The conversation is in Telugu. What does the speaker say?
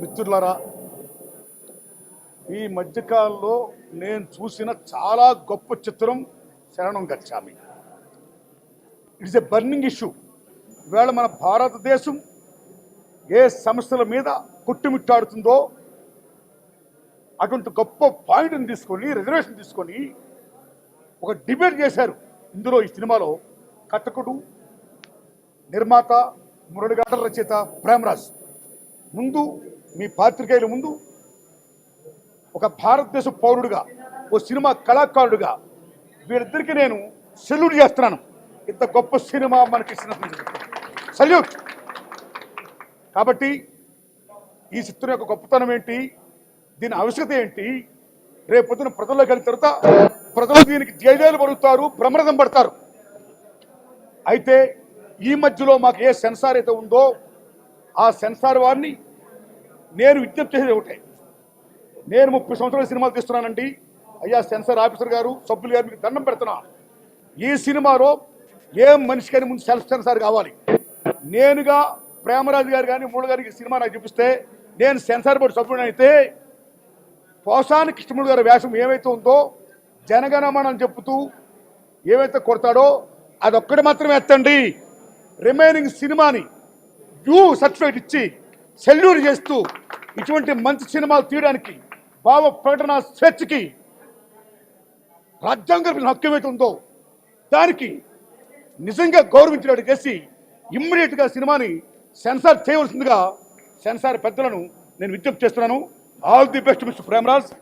మిత్రులారా ఈ మధ్యకాలంలో నేను చూసిన చాలా గొప్ప చిత్రం Saranam Gacchami. It's a burning issue ఇవాళ మన భారతదేశం ఏ సమస్యల మీద కొట్టుమిట్టాడుతుందో అటువంటి గొప్ప పాయింట్ని తీసుకొని రిజర్వేషన్ తీసుకొని ఒక డిబేట్ చేశారు. ఇందులో ఈ సినిమాలో కథకుడు నిర్మాత మురళిగాడ రచయిత ప్రేమరాజ్. ముందు మీ పాత్రికేయుల ముందు ఒక భారతదేశ పౌరుడిగా ఓ సినిమా కళాకారుడిగా వీరిద్దరికి నేను సెల్యూట్ చేస్తున్నాను. ఇంత గొప్ప సినిమా మనకి ఇచ్చినందుకు సెల్యూట్! కాబట్టి ఈ చిత్రం యొక్క గొప్పతనం ఏంటి? దీని ఆవశ్యకత ఏంటి? రేపు పొద్దున కలిగిన తర్వాత ప్రజలు దీనికి జయజయలు పడుతారు ప్రమదం పడతారు. అయితే ఈ మధ్యలో మాకు ఏ సెన్సార్ అయితే ఉందో ఆ సెన్సార్ వారిని నేను విజ్ఞప్తి చేసేది ఒకటే. నేను ముప్పై సంవత్సరాల సినిమాలు తీస్తున్నానండి. అయ్యా సెన్సార్ ఆఫీసర్ గారు సభ్యులు గారు మీకు దండం పెడుతున్నా. ఈ సినిమాలో ఏ మనిషికైనా ముందు సెల్ఫ్ సెన్సార్ కావాలి. నేనుగా ప్రేమరాజు గారు కానీ మూడు గారికి సినిమా నాకు చూపిస్తే నేను సెన్సార్ బోర్డు సభ్యుడు అయితే పోసాని కృష్ణముడు గారి వేషం ఏమైతే ఉందో జనగణమనం చెప్పుతూ ఏమైతే కొడతాడో అదొక్కటి మాత్రమే ఎత్తండి. రిమైనింగ్ సినిమాని యూ సర్టిఫికేట్ ఇచ్చి సెల్యూట్ చేస్తూ ఇటువంటి మంచి సినిమాలు తీయడానికి భావ ప్రకటన స్వేచ్ఛకి రాజ్యాంగ హక్కు ఏమైతే ఉందో దానికి నిజంగా గౌరవించినట్టు చేసి ఇమ్మీడియట్గా సినిమాని సెన్సార్ చేయవలసిందిగా సెన్సార్ పెద్దలను నేను విజ్ఞప్తి చేస్తున్నాను. All the best mister Premraj